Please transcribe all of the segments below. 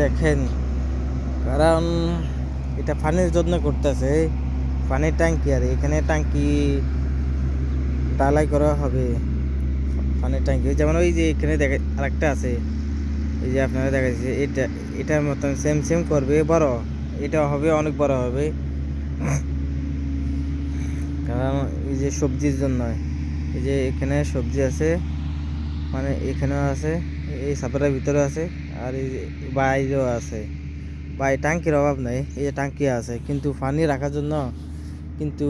দেখেন, কারণ এটা পানির জন্য করতেছে। পানির ট্যাঙ্কি আর এখানে ট্যাঙ্কি ডালাই করা হবে। পানির ট্যাঙ্কি যেমন ওই যে এখানে দেখে, আরেকটা আছে। এই যে আপনারা দেখাচ্ছে এটা, এটার মতন সেম সেম করবে, বড়। এটা হবে, অনেক বড় হবে। কারণ এই যে সবজির জন্য, এই যে এখানে সবজি আছে মানে এখানেও আছে, এই সাপের ভিতরে আছে। আর এই বাইরেও আছে বাই ট্যাঙ্কির অভাব নাই, এই যে ট্যাঙ্কি আছে, কিন্তু পানি রাখার জন্য কিন্তু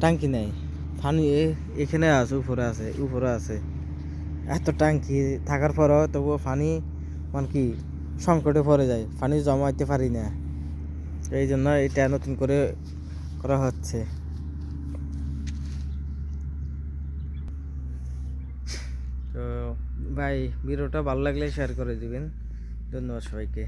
ট্যাঙ্কি নেই। পানি এখানে আছে, উপরে আছে উপরে আছে। এত ট্যাঙ্কি থাকার পরও তবুও পানি মানে কি সংকটে পড়ে যায়, পানি জমাইতে পারি না। এই জন্য এটা নতুন করে করা হচ্ছে। ভাই ভিডিওটা ভালো লাগলে শেয়ার করে দিবেন। ধন্যবাদ সবাইকে।